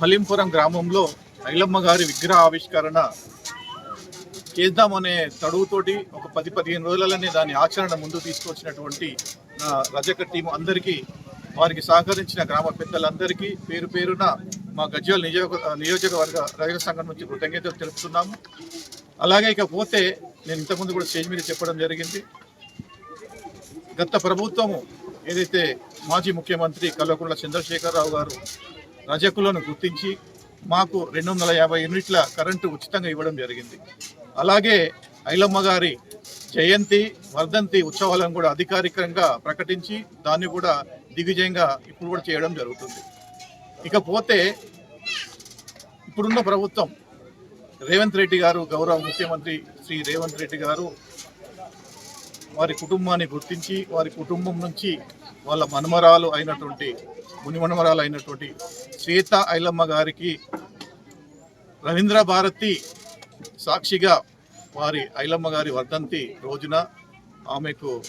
ఫలింపురం గ్రామంలో ఐలమ్మ గారి విగ్రహ ఆవిష్కరణ చేద్దామనే తడువుతోటి ఒక పది పదిహేను రోజులనే దాని ఆచరణ ముందు తీసుకొచ్చినటువంటి నా రజక టీం అందరికీ వారికి సహకరించిన గ్రామ పెద్దలందరికీ పేరు పేరున మా గజ్వేల్ నియోజక నియోజకవర్గ రజక సంఘం నుంచి కృతజ్ఞతలు తెలుపుతున్నాము. అలాగే ఇకపోతే నేను ఇంతకుముందు కూడా స్టేజ్ మీద చెప్పడం జరిగింది. గత ప్రభుత్వము ఏదైతే మాజీ ముఖ్యమంత్రి కల్వకుంట్ల చంద్రశేఖరరావు గారు రజకులను గుర్తించి మాకు రెండు వందల యాభై యూనిట్ల కరెంటు ఉచితంగా ఇవ్వడం జరిగింది. అలాగే ఐలమ్మ గారి జయంతి వర్ధంతి ఉత్సవాలను కూడా అధికారికంగా ప్రకటించి దాన్ని కూడా దిగ్విజయంగా ఇప్పుడు కూడా చేయడం జరుగుతుంది. ఇకపోతే ఇప్పుడున్న ప్రభుత్వం రేవంత్ రెడ్డి గారు గౌరవ ముఖ్యమంత్రి శ్రీ రేవంత్ రెడ్డి గారు వారి కుటుంబాన్ని గుర్తించి వారి కుటుంబం నుంచి వాళ్ళ మనుమరాలు అయినటువంటి ముని మనుమరాలు అయినటువంటి శ్వేత ఐలమ్మ గారికి రవీంద్ర భారతి సాక్షిగా వారి ఐలమ్మ గారి వర్ధంతి రోజున ఆమెకు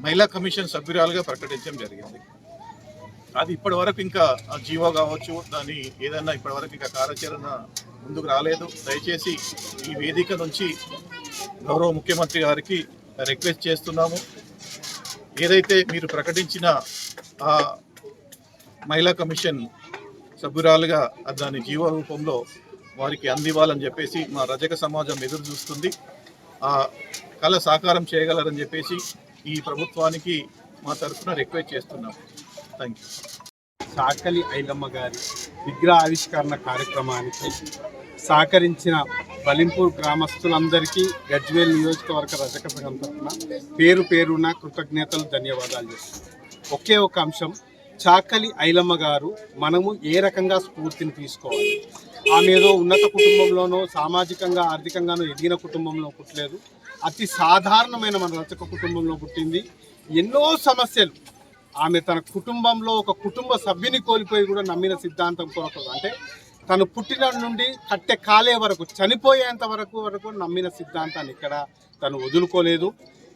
మహిళా కమిషన్ సభ్యురాలుగా ప్రకటించడం జరిగింది. అది ఇప్పటి వరకు ఇంకా ఆ జీవో కావచ్చు దాని ఏదైనా ఇప్పటి వరకు ఇంకా కార్యాచరణ ముందుకు రాలేదు. దయచేసి ఈ వేదిక నుంచి గౌరవ ముఖ్యమంత్రి గారికి రిక్వెస్ట్ చేస్తున్నాము. ఏదైతే మీరు ప్రకటించిన ఆ మహిళా కమిషన్ సభ్యురాలుగా దాని జీవ రూపంలో వారికి అందివ్వాలని చెప్పేసి మా రజక సమాజం ఎదురు చూస్తుంది. ఆ కళ సాకారం చేయగలరని చెప్పేసి ఈ ప్రభుత్వానికి మా తరఫున రిక్వెస్ట్ చేస్తున్నాం. థ్యాంక్ యూ సాకలి ఐలమ్మ గారి విగ్రహ ఆవిష్కరణ కార్యక్రమానికి సహకరించిన బలింపూర్ గ్రామస్తులందరికీ గజ్వేల్ నియోజకవర్గ రజక సంఘం తరఫున పేరు పేరున కృతజ్ఞతలు ధన్యవాదాలు చేస్తున్నాం. ఒకే ఒక అంశం చాకలి ఐలమ్మ గారు మనము ఏ రకంగా స్ఫూర్తిని తీసుకోవాలి? ఆమె ఏదో ఉన్నత కుటుంబంలోనో సామాజికంగా ఆర్థికంగానో ఎదిగిన కుటుంబంలో పుట్టలేదు. అతి సాధారణమైన మన రచక కుటుంబంలో పుట్టింది. ఎన్నో సమస్యలు ఆమె తన కుటుంబంలో ఒక కుటుంబ సభ్యుని కోల్పోయి కూడా నమ్మిన సిద్ధాంతం కొరకు అంటే తను పుట్టిన నుండి కట్టె కాలే వరకు చనిపోయేంత వరకు వరకు నమ్మిన సిద్ధాంతాన్ని ఇక్కడ తను వదులుకోలేదు.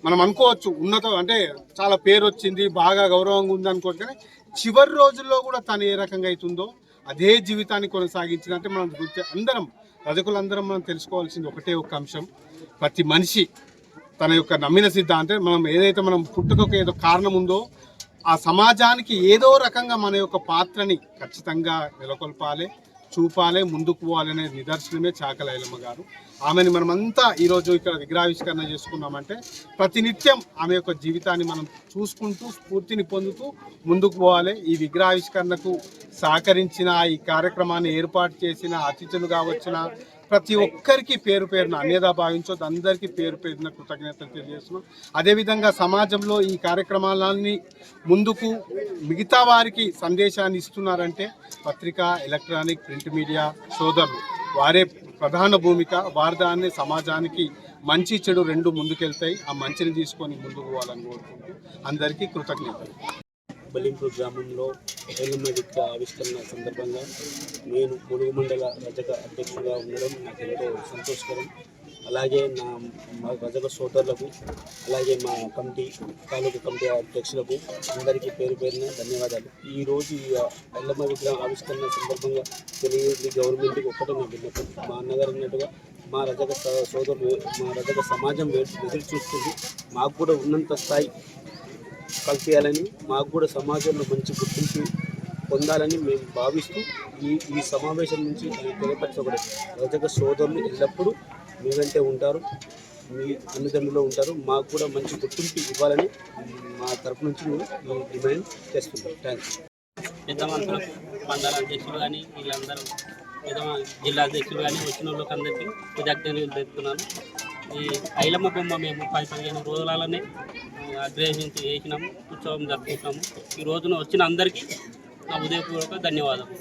మనం అనుకోవచ్చు ఉన్నత అంటే చాలా పేరు వచ్చింది బాగా గౌరవంగా ఉంది అనుకోవచ్చు కానీ చివరి రోజుల్లో కూడా తను ఏ రకంగా అవుతుందో అదే జీవితాన్ని కొనసాగించిన అంటే మనం గుర్తు అందరం రజకులందరం మనం తెలుసుకోవాల్సింది ఒకటే ఒక అంశం. ప్రతి మనిషి తన యొక్క నమ్మిన సిద్ధాంతం మనం ఏదైతే మనం పుట్టుకకు ఏదో కారణం ఉందో ఆ సమాజానికి ఏదో రకంగా మన యొక్క పాత్రని ఖచ్చితంగా నెలకొల్పాలి. చూపాలి ముందుకు పోవాలనే నిదర్శనమే చాకలైలమ్మ గారు. ఆమెని మనమంతా ఈరోజు ఇక్కడ విగ్రహావిష్కరణ చేసుకున్నామంటే ప్రతినిత్యం ఆమె యొక్క జీవితాన్ని మనం చూసుకుంటూ స్ఫూర్తిని పొందుతూ ముందుకు పోవాలి. ఈ విగ్రహావిష్కరణకు సహకరించిన ఈ కార్యక్రమాన్ని ఏర్పాటు చేసిన అతిథులుగా వచ్చిన ప్రతి ఒక్కరికి పేరు పేరున అన్యదా భావించొద్దు అందరికీ పేరు పేరున కృతజ్ఞతలు తెలియజేస్తున్నాం. అదేవిధంగా సమాజంలో ఈ కార్యక్రమాలన్నీ ముందుకు మిగతా వారికి సందేశాన్ని ఇస్తున్నారంటే పత్రిక ఎలక్ట్రానిక్ ప్రింట్ మీడియా సోదరులు వారే ప్రధాన భూమిక వారదాన్ని సమాజానికి మంచి చెడు రెండు ముందుకెళ్తాయి. ఆ మంచిని తీసుకొని ముందుకు పోవాలని కోరుకుంటూ అందరికీ కృతజ్ఞతలు. బలింపూర్ గ్రామంలో ఎల్లమ్మ ఆవిష్కరణ సందర్భంగా నేను ములుగు మండల రజక అధ్యక్షుడిగా ఉండడం నాకు ఎంతో సంతోషకరం. అలాగే నా మా రజక సోదరులకు అలాగే మా కమిటీ తాలూకు కమిటీ అధ్యక్షులకు అందరికీ పేరు పేరున ధన్యవాదాలు. ఈరోజు ఈ ఎల్లమ్మ విగ్రహం ఆవిష్కరణ సందర్భంగా తెలియజేసి గవర్నమెంట్కి ఒక్కటే నా విన్నపం. మా అన్నగారు అన్నట్టుగా మా రజక స- సోదరులు మా రజక సమాజం ఎదురు చూస్తుంది. మాకు కూడా ఉన్నంత స్థాయి కల్పించాలని మాకు కూడా సమాజంలో మంచి గుర్తింపు పొందాలని మేము భావిస్తూ ఈ ఈ సమావేశం నుంచి తెలియపరచబడే రజక సోదరులు ఎల్లప్పుడూ మీ వెంటే ఉంటారు మీ అన్నదమ్ములో ఉంటారు మాకు కూడా మంచి గుర్తింపు ఇవ్వాలని మా తరపు నుంచి మేము డిమాండ్ చేస్తున్నాం. థ్యాంక్స్ పెద్ద మనుషులకు మండల అధ్యక్షులు కానీ వీళ్ళందరూ పెద్ద జిల్లా అధ్యక్షులు కానీ వచ్చిన వాళ్ళకి అందరికీ కృతజ్ఞతలు తెలుపుతున్నాను. ఈ ఐలమ్మ బొమ్మ మేము పది పదిహేను రోజులనే అగ్రహించి వేసినాము ఉత్సవం జరుపుకుంటాము ఈ రోజున వచ్చిన అందరికీ నా ఉదయపూర్వక ధన్యవాదాలు.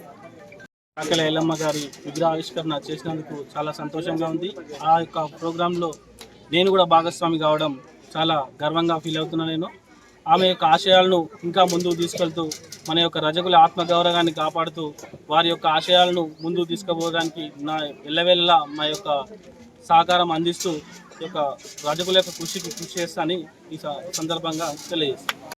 కాకల ఎల్లమ్మ గారి విగ్రహ ఆవిష్కరణ చేసినందుకు చాలా సంతోషంగా ఉంది. ఆ యొక్క ప్రోగ్రాంలో నేను కూడా భాగస్వామి కావడం చాలా గర్వంగా ఫీల్ అవుతున్నాను నేను. ఆమె యొక్క ఆశయాలను ఇంకా ముందుకు తీసుకెళ్తూ మన యొక్క రజకుల ఆత్మగౌరవాన్ని కాపాడుతూ వారి యొక్క ఆశయాలను ముందుకు తీసుకుపోవడానికి నా ఎల్లవేళలా మా యొక్క సహకారం అందిస్తూ యొక్క రజకుల యొక్క కృషికి కృషి చేస్తానని ఈ స- సందర్భంగా తెలియజేస్తాను